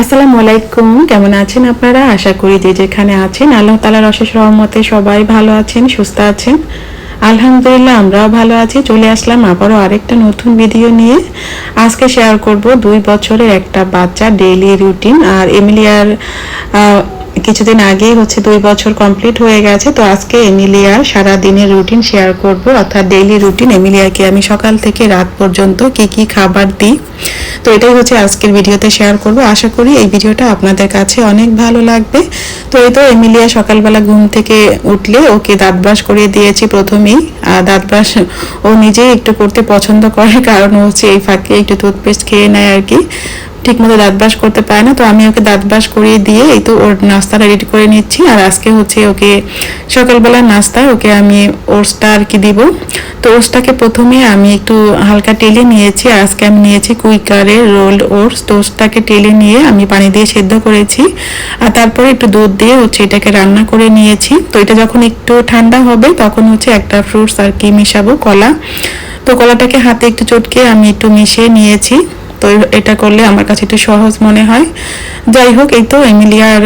আসসালামু আলাইকুম, কেমন আছেন আপনারা? আশা করি যে যেখানে আছেন, আল্লাহ তালার অশেষ রহমতে সবাই ভালো আছেন, সুস্থ আছেন। আলহামদুলিল্লাহ, আমরাও ভালো আছি। চলে আসলাম আবারও আরেকটা নতুন ভিডিও নিয়ে। আজকে শেয়ার করব দুই বছরের একটা বাচ্চা ডেইলি রুটিন আর এমিলিয়ার কিছুদিন আগেই হচ্ছে দুই বছর কমপ্লিট হয়ে গেছে, তো আজকে এমিলিয়ার সারা দিনের রুটিন শেয়ার করব, অর্থাৎ ডেইলি রুটিন এমিলিয়াকে আমি সকাল থেকে রাত পর্যন্ত কি কি খাবার দিই। তো এটাই হচ্ছে আজকের ভিডিওতে শেয়ার করব। আশা করি এই ভিডিওটা আপনাদের কাছে অনেক ভালো লাগবে। তো এই তো এমিলিয়া সকালবেলা ঘুম থেকে উঠলে ওকে দাঁত ব্রাশ করিয়ে দিয়েছি প্রথমেই। আর দাঁত ব্রাশ ও নিজেই একটু করতে পছন্দ করে, কারণ হচ্ছে এই ফাঁকে একটু টুথপেস্ট খেয়ে নেয় আর কি। ঠিক মতো দাঁত ব্রাশ করতে পারে না, তো আমি ওকে দাঁত ব্রাশ করিয়ে দিয়ে এই তো ওর নাস্তাটা রেডি করে নিচ্ছি। আর আজকে হচ্ছে ওকে সকালবেলার নাস্তা ওকে আমি ওটসটা আর কি দিব। তো ওটসটাকে প্রথমে আমি একটু হালকা টেলে নিয়েছি আজকে আমি নিয়েছি কুইকারের রোল্ড ওটস। তো ওটসটাকে টেলে নিয়ে আমি পানি দিয়ে সেদ্ধ করেছি, আর তারপরে একটু দুধ দিয়ে হচ্ছে এটাকে রান্না করে নিয়েছি। তো এটা যখন একটু ঠান্ডা হবে, তখন হচ্ছে একটা ফ্রুটস আর কি মিশাবো, কলা। তো কলাটাকে হাতে একটু চটকে আমি একটু মিশিয়ে নিয়েছি। তো এটা করলে আমার কাছে একটু সহজ মনে হয়। যাই হোক, এই তো এমিলিয়ার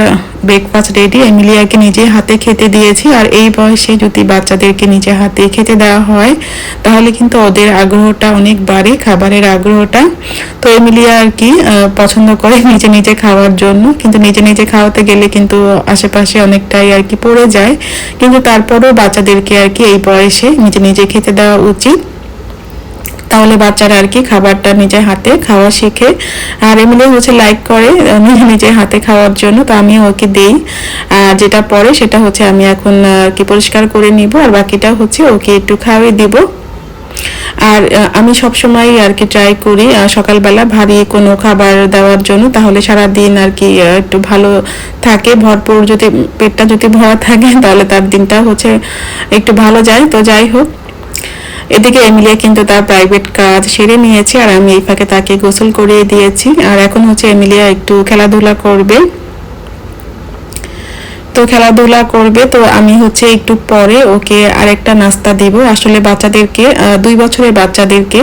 ব্রেকফাস্ট রেডি এমিলিয়াকে নিজে হাতে খেতে দিয়েছি। আর এই বয়সে যদি বাচ্চাদেরকে নিজে হাতে খেতে দেওয়া হয়, তাহলে কিন্তু ওদের আগ্রহটা অনেক বাড়ে, খাবারের আগ্রহটা। তো এমিলিয়া আর কি পছন্দ করে নিজে নিজে খাওয়ার জন্য। কিন্তু নিজে নিজে খাওয়াতে গেলে কিন্তু আশেপাশে অনেকটাই আর কি পড়ে যায়। কিন্তু তারপরেও বাচ্চাদেরকে আর কি এই বয়সে নিজে নিজে খেতে দেওয়া উচিত। তাহলে বাচ্চারা আর কি খাবারটা নিজের হাতে খাওয়া শিখে। আর এমনি হচ্ছে লাইক করে নিজে হাতে খাওয়ার জন্য। তো আমি ওকে দেই। আর যেটা পরে সেটা হচ্ছে আমি এখন আর কি পরিষ্কার করে নিব। আর বাকিটা হচ্ছে ওকে একটু খাওয়াই দিব। আর আমি সব সময় আর কি ট্রাই করি সকালবেলা ভারী কোনো খাবার দেওয়ার জন্য। তাহলে সারা দিন আর কি একটু ভালো থাকে। ভরপুর যদি পেটটা যদি ভরা থাকে, তাহলে তার দিনটা হচ্ছে একটু ভালো যায়। তো যাই হোক। এদিকে এমিলিয়া কিন্তু তার প্রাইভেট কাজ সেরে নিয়েছে আর আমি এই ফাঁকে তাকে গোসল করিয়ে দিয়েছি। আর এখন হচ্ছে এমিলিয়া একটু খেলাধুলা করবে। তো খেলাধুলা করবে, তো আমি হচ্ছে একটু পরে ওকে আরেকটা নাস্তা দিব। আসলে বাচ্চাদেরকে দুই বছরের বাচ্চাদেরকে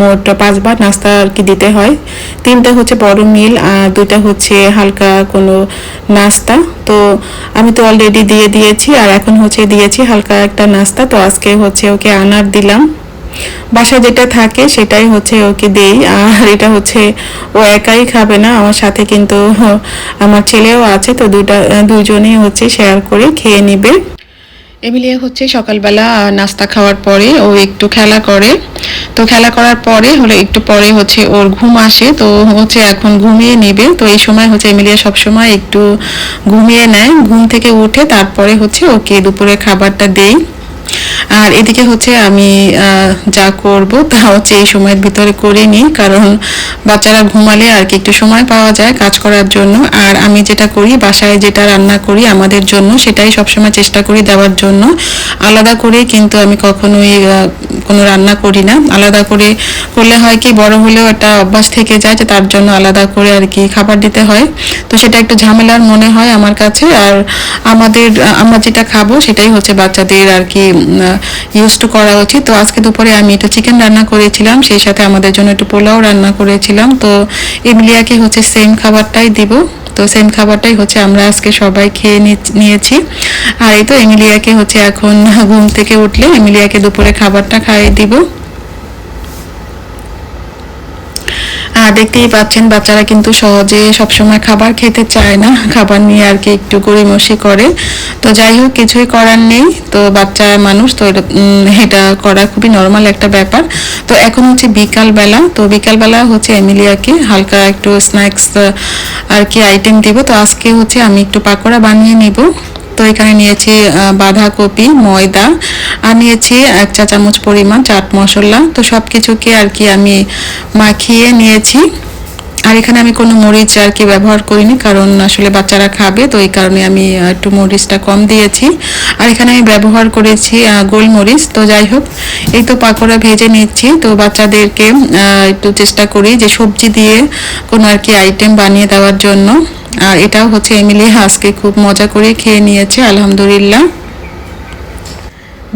মোট পাঁচবার নাস্তা আর কি দিতে হয়। তিনটা হচ্ছে বড় মিল আর দুইটা হচ্ছে হালকা কোনো নাস্তা। তো আমি তো অলরেডি দিয়ে দিয়েছি, আর এখন হচ্ছে দিয়েছি হালকা একটা নাস্তা। তো আজকে হচ্ছে ওকে আনার দিলাম। বাসায় যেটা থাকে সেটাই হচ্ছে ওকে দেই, আর এটা হচ্ছে ও একাই খাবে না। আমার সাথে কিন্তু আমার ছেলেও আছে, তো দুটা দুজনেই হচ্ছে শেয়ার করে খেয়ে নেবে। এমিলিয়া হচ্ছে সকালবেলা নাস্তা খাওয়ার পরে ও একটু খেলা করে। তো খেলা করার পরে হলে একটু পরে হচ্ছে ওর ঘুম আসে, তো হচ্ছে এখন ঘুমিয়ে নেবে। তো এই সময় হচ্ছে এমিলিয়া সব সময় একটু ঘুমিয়ে নেয়, ঘুম থেকে উঠে তারপরে হচ্ছে ওকে দুপুরে খাবারটা দেই আর এদিকে হচ্ছে আমি যা করব তা হচ্ছে এই সময়ের ভিতরে করে নিই, কারণ বাচ্চারা ঘুমালে আর কি একটু সময় পাওয়া যায় কাজ করার জন্য। আর আমি যেটা করি, বাসায় যেটা রান্না করি আমাদের জন্য, সেটাই সবসময় চেষ্টা করি দেওয়ার জন্য। আলাদা করে কিন্তু আমি কখনোই কোনো রান্না করি না। আলাদা করে করলে হয় কি, বড় হলেও একটা অভ্যাস থেকে যায় যে তার জন্য আলাদা করে আর কি খাবার দিতে হয়। তো সেটা একটু ঝামেলার মনে হয় আমার কাছে। আর আমাদের আমরা যেটা খাব সেটাই হচ্ছে বাচ্চাদের আর কি ইউজ টু করা উচিত। তো আজকে দুপুরে আমি একটু চিকেন রান্না করেছিলাম, সেই সাথে আমাদের জন্য একটু পোলাও রান্না করেছিলাম। তো এমিলিয়াকে হচ্ছে সেম খাবারটাই দিব। তো সেম খাবারটাই হচ্ছে আমরা আজকে সবাই খেয়ে নিয়েছি। আর এই তো এমিলিয়াকে হচ্ছে এখন ঘুম থেকে উঠলে এমিলিয়াকে দুপুরে খাবারটা খাইয়ে দিব আর দেখতেই পাচ্ছেন বাচ্চারা কিন্তু সহজে সবসময় খাবার খেতে চায় না। খাবার নিয়ে আর কি একটু গড়িমসি করে। তো যাই হোক কিছুই করার নেই। তো বাচ্চা মানুষ তো এটা, করা খুবই নর্মাল একটা ব্যাপার। তো এখন হচ্ছে বিকাল বেলা তো বিকাল বেলা হচ্ছে এমিলিয়াকে হালকা একটু স্ন্যাক্স আর কি আইটেম দিব। তো আজকে হচ্ছে আমি একটু পাকোড়া বানিয়ে নিব। তো এখানে নিয়েছি বাঁধাকপি, ময়দা, আর নিয়েছি এক চা চামচ পরিমাণ চাট মশলা। তো সব কিছুকে আর কি আমি মাখিয়ে নিয়েছি। আর এখানে আমি কোনো মরিচ আর কি ব্যবহার করিনি, কারণ আসলে বাচ্চারা খাবে, তো এই কারণে আমি একটু মরিচটা কম দিয়েছি। আর এখানে আমি ব্যবহার করেছি গোলমরিচ। তো যাই হোক, এই তো পাকোড়া ভেজে নিচ্ছি। তো বাচ্চাদেরকে একটু চেষ্টা করি যে সবজি দিয়ে কোনো আর কি আইটেম বানিয়ে দেওয়ার জন্য। আর এটাও হচ্ছে এমিলি আজকে খুব মজা করে খেয়ে নিয়েছে আলহামদুলিল্লাহ।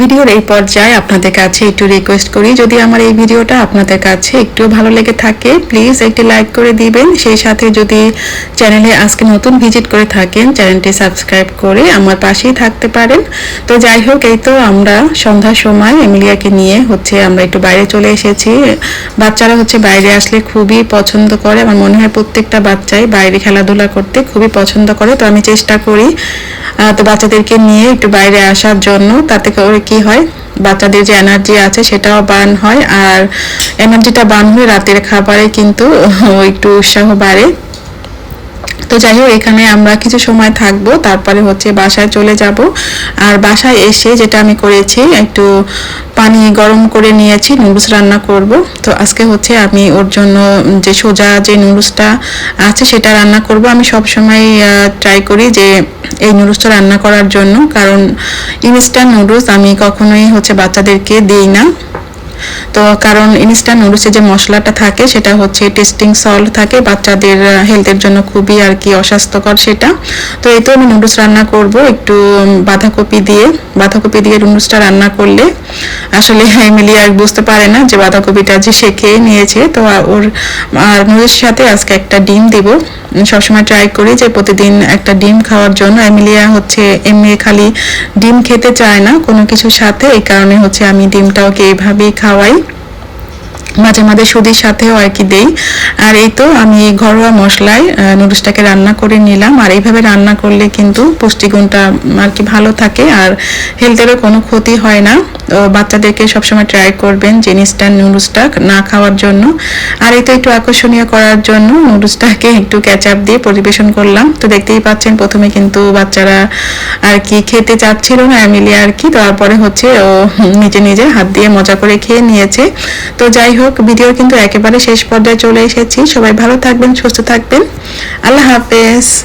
ভিডিওর এই পর্যায়ে আপনাদের কাছে একটু রিকোয়েস্ট করি। যদি আমার এই ভিডিওটা আপনাদের কাছে একটু ভালো লেগে থাকে প্লিজ একটি লাইক করে দিবেন। সেই সাথে যদি চ্যানেলে আজকে নতুন ভিজিট করে থাকেন চ্যানেলটি সাবস্ক্রাইব করে আমার পাশেই থাকতে পারেন। তো যাই হোক, এই তো আমরা সন্ধ্যার সময় এমিলিয়াকে নিয়ে হচ্ছে আমরা একটু বাইরে চলে এসেছি। বাচ্চারা হচ্ছে বাইরে আসলে খুবই পছন্দ করে। আমার মনে হয় প্রত্যেকটা বাচ্চাই বাইরে খেলাধুলা করতে খুবই পছন্দ করে। তো আমি চেষ্টা করি তো বাচ্চাদেরকে নিয়ে একটু বাইরে আসার জন্য। তাতে করে কি হয়? বাচ্চাদের যে এনার্জি আছে সেটাও বার্ন হয়, আর এনার্জিটা বার্ন হয়ে রাতের খাবারে কিন্তু একটু উৎসাহ বাড়ে। তো যাই হোক, এখানে আমরা কিছু সময় থাকব, তারপরে হচ্ছে বাসায় চলে যাব। আর বাসায় এসে যেটা আমি করেছি, একটু পানি গরম করে নিয়েছি, নুডলস রান্না করব। তো আজকে হচ্ছে আমি ওর জন্য যে সোজা যে নুডলসটা আছে, সেটা রান্না করব। আমি সব সময় ট্রাই করি যে এই নুডলসটা রান্না করার জন্য। কারণ ইনস্ট্যান্ট নুডলস আমি কখনোই হচ্ছে বাচ্চাদেরকে দিই না। তো কারণ ইনস্ট্যান্ট নুডলসে যে মশলাটা থাকে, সেটা হচ্ছে টেস্টিং সল্ট থাকে। বাচ্চাদের হেলথের জন্য খুবই আর কি অস্বাস্থ্যকর সেটা। তো এই তো আমি নুডলস রান্না করব একটু বাঁধাকপি দিয়ে। বাঁধাকপি দিয়ে নুডলসটা রান্না করলে আসলে এমিলি আর বুঝতে পারে না যে বাঁধাকপিটা যে সে খেয়ে নিয়েছে। তো ওর, আর নুডলসের সাথে আজকে একটা ডিম দিব। সবসময় ট্রাই করি যে প্রতিদিন একটা ডিম খাওয়ার জন্য। এমিলিয়া হচ্ছে এমনি খালি ডিম খেতে চায় না কোনো কিছুর সাথে। এই কারণে হচ্ছে আমি ডিমটা ওকে এইভাবেই খাওয়াই। মাঝে মাঝে সুদির সাথেও আর কি দেই। আর এই তো আমি ঘরোয়া মশলায় নুডলসটাকে রান্না করে নিলাম। আর এইভাবে রান্না করলে কিন্তু পুষ্টিগুণটা আর কি ভালো থাকে। আর হেলথেরও কোনো ক্ষতি হয় না। বাচ্চাদেরকে সবসময় ট্রাই করবেন যে ইনস্ট্যান্ট নুডলসটা না খাওয়ার জন্য। আর তো একটু আকর্ষণীয় করার জন্য নুডলসটাকে একটু ক্যাচআপ দিয়ে পরিবেশন করলাম। তো দেখতেই পাচ্ছেন প্রথমে কিন্তু বাচ্চারা আর কি খেতে চাচ্ছিল না এমিলি আর কি। তারপরে হচ্ছে, ও, নিজে নিজে হাত দিয়ে মজা করে খেয়ে নিয়েছে। তো যাই হোক ভিডিও কিন্তু একেবারে শেষ পর্যায়ে চলে এসেছি। সবাই ভালো থাকবেন, সুস্থ থাকবেন। আল্লাহ হাফেজ।